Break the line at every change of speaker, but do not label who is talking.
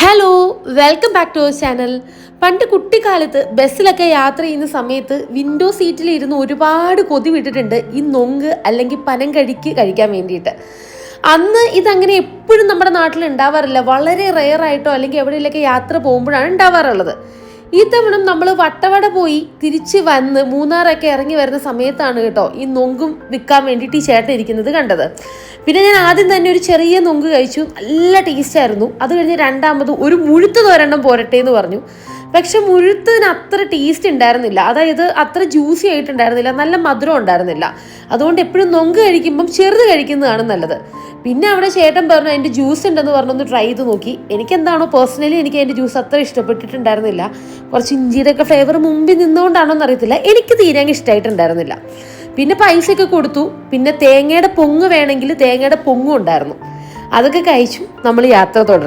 Hello welcome back to our channel പണ്ട് കുട്ടിക്കാലത്ത് ബസ്സിലൊക്കെ യാത്ര ചെയ്യുന്ന സമയത്ത് വിൻഡോ സീറ്റിൽ ഇരുന്ന് ഒരുപാട് കൊതി വിട്ടിട്ടുണ്ട്. ഈ നൊങ്ക് അല്ലെങ്കിൽ പനം കഴിക്ക് കഴിക്കാൻ വേണ്ടിയിട്ട്. അന്ന് ഇതങ്ങനെ എപ്പോഴും നമ്മുടെ നാട്ടിൽ ഉണ്ടാവാറില്ല. വളരെ റെയർ ആയിട്ടോ അല്ലെങ്കിൽ എവിടെയെങ്കിലൊക്കെ യാത്ര പോകുമ്പോഴാണ് ഉണ്ടാവാറുള്ളത്. ഈ തവണ നമ്മൾ വട്ടവട പോയി തിരിച്ച് വന്ന് മൂന്നാറൊക്കെ ഇറങ്ങി വരുന്ന സമയത്താണ് കേട്ടോ ഈ നൊങ്കും വിൽക്കാൻ വേണ്ടിയിട്ട് ഈ ചേട്ടൻ ഇരിക്കുന്നത് കണ്ടത്. പിന്നെ ഞാൻ ആദ്യം തന്നെ ഒരു ചെറിയ നൊങ്ക് കഴിച്ചു. നല്ല ടേസ്റ്റ് ആയിരുന്നു. അത് കഴിഞ്ഞ് രണ്ടാമത് ഒരു മുഴുത്തത് ഒരെണ്ണം പോരട്ടെ എന്ന് പറഞ്ഞു. പക്ഷെ മുഴുത്തതിന് അത്ര ടേസ്റ്റ് ഉണ്ടായിരുന്നില്ല. അതായത് അത്ര ജ്യൂസി ആയിട്ടുണ്ടായിരുന്നില്ല. നല്ല മധുരം ഉണ്ടായിരുന്നില്ല. അതുകൊണ്ട് എപ്പോഴും നൊങ്ക് കഴിക്കുമ്പം ചെറുത് കഴിക്കുന്നതാണ് നല്ലത്. പിന്നെ അവിടെ ചേട്ടൻ പറഞ്ഞു അതിന്റെ ജ്യൂസ് ഉണ്ടെന്ന് പറഞ്ഞൊന്ന് ട്രൈ ചെയ്ത് നോക്കി. എനിക്ക് എന്താണോ പേഴ്സണലി എനിക്ക് അതിന്റെ ജ്യൂസ് അത്ര ഇഷ്ടപ്പെട്ടിട്ടുണ്ടായിരുന്നില്ല. കുറച്ച് ഇഞ്ചിയുടെ ഒക്കെ ഫ്ലേവർ മുമ്പിൽ നിന്നുകൊണ്ടാണോ എന്നറിയത്തില്ല. എനിക്ക് തീരെ ഇഷ്ടമായിട്ടുണ്ടായിരുന്നില്ല പിന്നെ പൈസയൊക്കെ കൊടുത്തു. പിന്നെ തേങ്ങയുടെ പൊങ്ങ് വേണമെങ്കിൽ തേങ്ങയുടെ പൊങ്ങും ഉണ്ടായിരുന്നു. അതൊക്കെ കഴിച്ചു. നമ്മൾ യാത്ര തുടർന്നു.